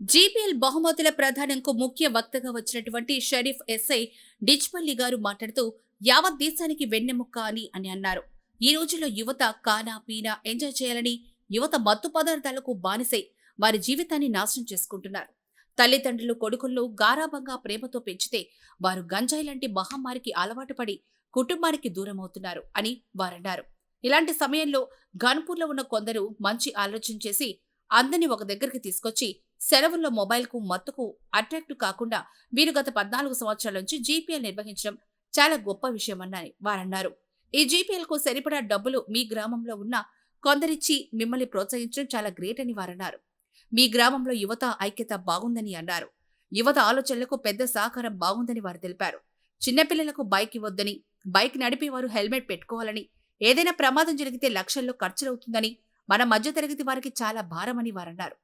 GPL బహుమతుల ప్రధానంకు ముఖ్య వక్తగా వచ్చినటువంటి Sharif SI Dichpalli గారు మాట్లాడుతూ యావత్ దేశానికి వెన్నెముక్క అని అని అన్నారు. ఈ రోజుల్లో యువత కానా పీనా ఎంజాయ్ చేయాలని యువత మత్తు పదార్థాలకు బానిసై వారి జీవితాన్ని నాశనం చేసుకుంటున్నారు. తల్లిదండ్రులు కొడుకులను గారాభంగా ప్రేమతో పెంచితే వారు గంజాయి లాంటి మహమ్మారికి అలవాటు పడి కుటుంబానికి దూరమవుతున్నారు అని వారన్నారు. ఇలాంటి సమయంలో గన్పూర్లో ఉన్న కొందరు మంచి ఆలోచన చేసి అందరినీ ఒక దగ్గరికి తీసుకొచ్చి సెలవుల్లో మొబైల్కు మత్తుకు అట్రాక్ట్ కాకుండా వీరు గత పద్నాలుగు సంవత్సరాల నుంచి జీపీఎల్ నిర్వహించడం చాలా గొప్ప విషయమని వారన్నారు. ఈ జీపీఎల్కు సరిపడా డబ్బులు మీ గ్రామంలో ఉన్న కొందరిచ్చి మిమ్మల్ని ప్రోత్సహించడం చాలా గ్రేట్ అని వారన్నారు. మీ గ్రామంలో యువత ఐక్యత బాగుందని అన్నారు. యువత ఆలోచనలకు పెద్ద సహకారం బాగుందని వారు తెలిపారు. చిన్నపిల్లలకు బైక్ ఇవ్వొద్దని బైక్ నడిపేవారు హెల్మెట్ పెట్టుకోవాలని ఏదైనా ప్రమాదం జరిగితే లక్షల్లో ఖర్చులవుతుందని మన మధ్యతరగతి వారికి చాలా భారమని వారన్నారు.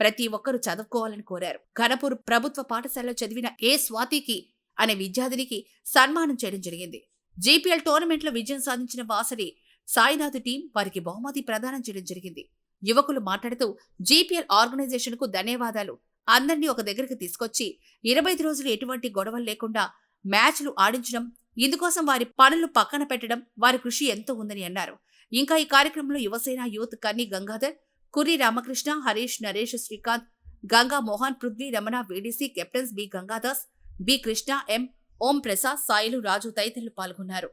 ప్రతి ఒక్కరూ చదువుకోవాలని కోరారు. ఘనపూర్ ప్రభుత్వ పాఠశాలలో చదివిన ఏ స్వాతికి అనే విద్యార్థినికి సన్మానం చేయడం జరిగింది. జీపీఎల్ టోర్నమెంట్లో విజయం సాధించిన వాసరి సాయినాథ్ టీం వారికి బహుమతి ప్రదానం చేయడం జరిగింది. యువకులు మాట్లాడుతూ జీపీఎల్ ఆర్గనైజేషన్కు ధన్యవాదాలు. అందరినీ ఒక దగ్గరికి తీసుకొచ్చి ఇరవై ఐదు రోజులు ఎటువంటి గొడవలు లేకుండా మ్యాచ్లు ఆడించడం ఇందుకోసం వారి పనులు పక్కన పెట్టడం వారి కృషి ఎంతో ఉందని అన్నారు. ఇంకా ఈ కార్యక్రమంలో Yuvasena youth Kanni Gangadhar Kuri Ramakrishna Harish Naresh Srikanth Ganga Mohan Prithvi Ramana VDC captains B Gangadas B Krishna M Om Prasad Sailu Raju తదితరులు పాల్గొన్నారు.